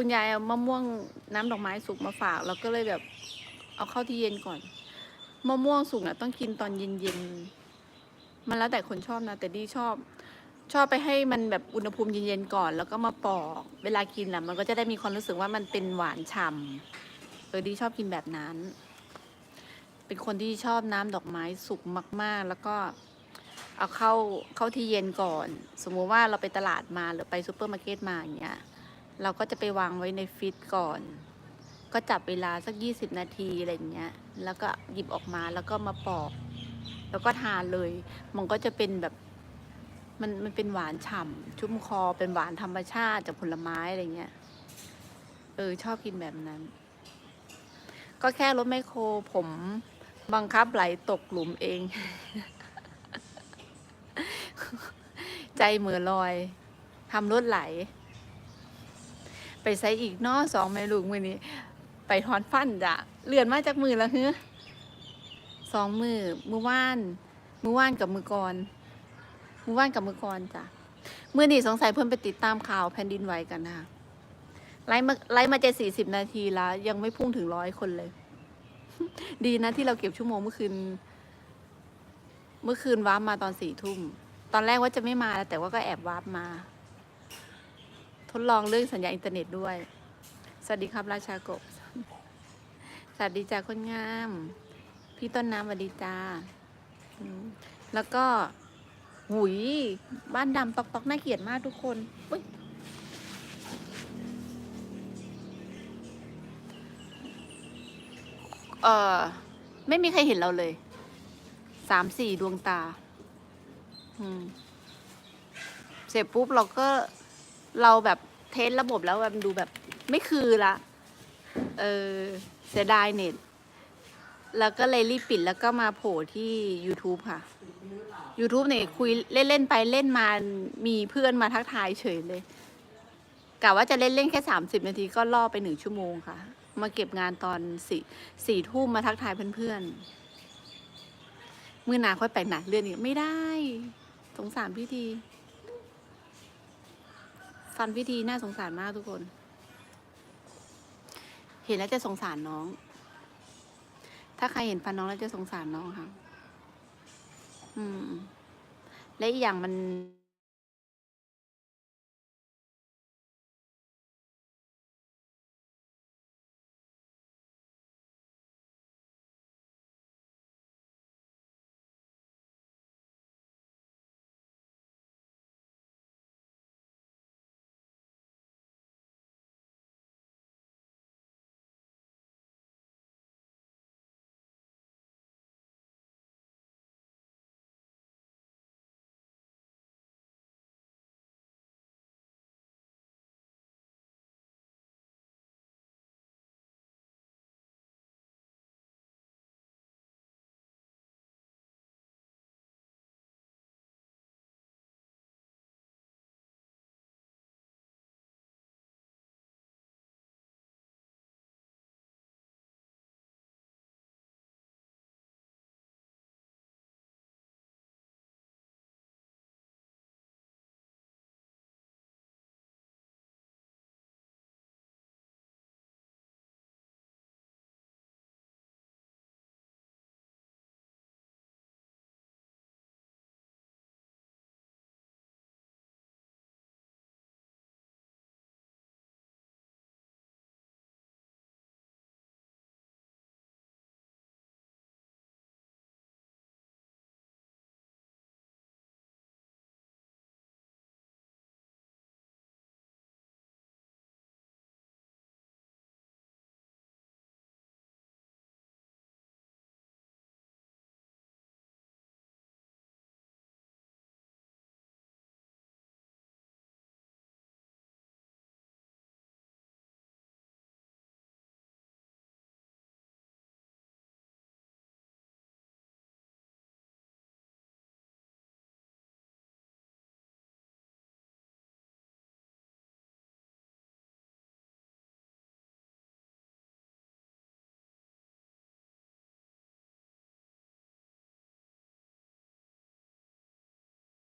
คุณยายเอามะม่วงน้ำดอกไม้สุกมาฝากเราก็เลยแบบ เอาเข้าที่เย็นก่อนมะม่วงสุกน่ะต้องกินตอนเย็นๆมันแล้วแต่คนชอบนะ แต่ดีชอบ ชอบไปให้มันแบบอุณหภูมิเย็นๆก่อน แล้วก็มาปอกเวลากินอะมันก็จะได้มีความรู้สึกว่ามันเป็นหวานฉ่ำเออดีชอบกินแบบนั้น เป็นคนที่ชอบน้ำดอกไม้สุกมาก ๆ แล้วก็เอาเข้าเข้าที่เย็นก่อน สมมุติว่าเราไปตลาดมาหรือไปซูเปอร์มาร์เก็ตมาอย่างเงี้ย เราก็จะไปวางไว้ในฟรีซก่อน ก็จับเวลาสักยี่สิบนาทีอะไรอย่างเงี้ย แล้วก็หยิบออกมาแล้วก็มาปอก แล้วก็ทานเลย มันก็จะเป็นแบบมันมันเป็นหวานฉ่ำชุ่มคอเป็นหวานธรรมชาติจากผลไม้อะไรเงี้ย เออ ชอบกินแบบนั้น ก็แค่รถไมโครผมบังคับไหลตกหลุมเอง ใจเหมือลอยทำรถไหล ไปใส่อีกเนอสองแม่ลูกมือนี้ ไปถอนฟันจ้ะเลื่อนมาจากมือแล้วเฮ้สองมือมือว่านมือว่านกับมือก่อนมือว่านกับมือก่อนจ้ะมือนี้สงสัยเพิ่นไปติดตามข่าวแผ่นดินไหวกันนะคะไล่มาไล่มาจะสี่สิบนาทีแล้ว ยังไม่พุ่งถึงร้อยคนเลย ดีนะที่เราเก็บชั่วโมงเมื่อคืน เมื่อคืนวาร์ปมาตอนสี่ทุ่ม ตอนแรกว่าจะไม่มาแต่ว่าก็แอบวาร์ปมา ทดลองเรื่องสัญญาอินเทอร์เน็ตด้วย สวัสดีครับราชากบ สวัสดีจ้าคนงาม พี่ต้นน้ำสวัสดีจ้า แล้วก็หุยบ้านดำตอกตอกน่าเกลียดมากทุกคนอุ๊ยเออไม่มีใครเห็นเราเลย สามสี่ดวงตา อืม เสร็จปุ๊บเราก็ เราแบบเทสระบบแล้วแบบดูแบบไม่คือละ เออเสียดายเน็ต แล้วก็เลยรีบปิดแล้วก็มาโผล่ที่ YouTube ค่ะ YouTube เนี่ยคุยเล่น ๆ ไปเล่นมา มีเพื่อนมาทักทายเฉยเลยกะว่าจะเล่นๆแค่ 30 นาทีก็ล่อไปหนึ่งชั่วโมงค่ะ มาเก็บงานตอนสี่สี่ทุ่มมาทักทายเพื่อนๆมือหนาค่อยไปหนักเรื่องนี้ไม่ได้ สงสารพี่ที ฟันพิธีน่าสงสารมากทุกคน เห็นแล้วจะสงสารน้อง ถ้าใครเห็นฟันน้องแล้วจะสงสารน้องค่ะ อืม และอีกอย่างมัน